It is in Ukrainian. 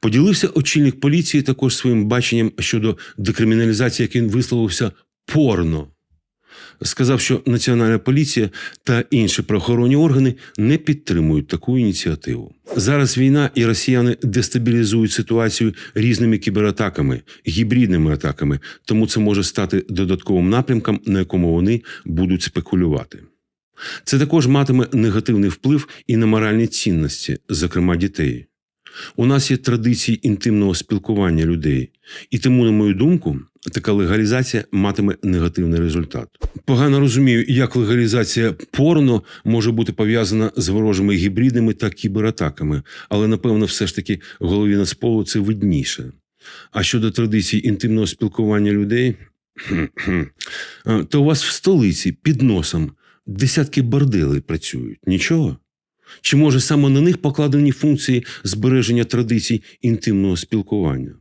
Поділився очільник поліції також своїм баченням щодо декриміналізації, як він висловився порно. Сказав, що Національна поліція та інші правоохоронні органи не підтримують таку ініціативу. Зараз війна і росіяни дестабілізують ситуацію різними кібератаками, гібридними атаками, тому це може стати додатковим напрямком, на якому вони будуть спекулювати. Це також матиме негативний вплив і на моральні цінності, зокрема дітей. У нас є традиції інтимного спілкування людей, і тому, на мою думку, така легалізація матиме негативний результат. Погано розумію, як легалізація порно може бути пов'язана з ворожими гібридними та кібератаками, але напевно, все ж таки голові Нацполу це видніше. А щодо традицій інтимного спілкування людей, то у вас в столиці під носом десятки борделей працюють. Нічого? Чи може саме на них покладені функції збереження традицій інтимного спілкування?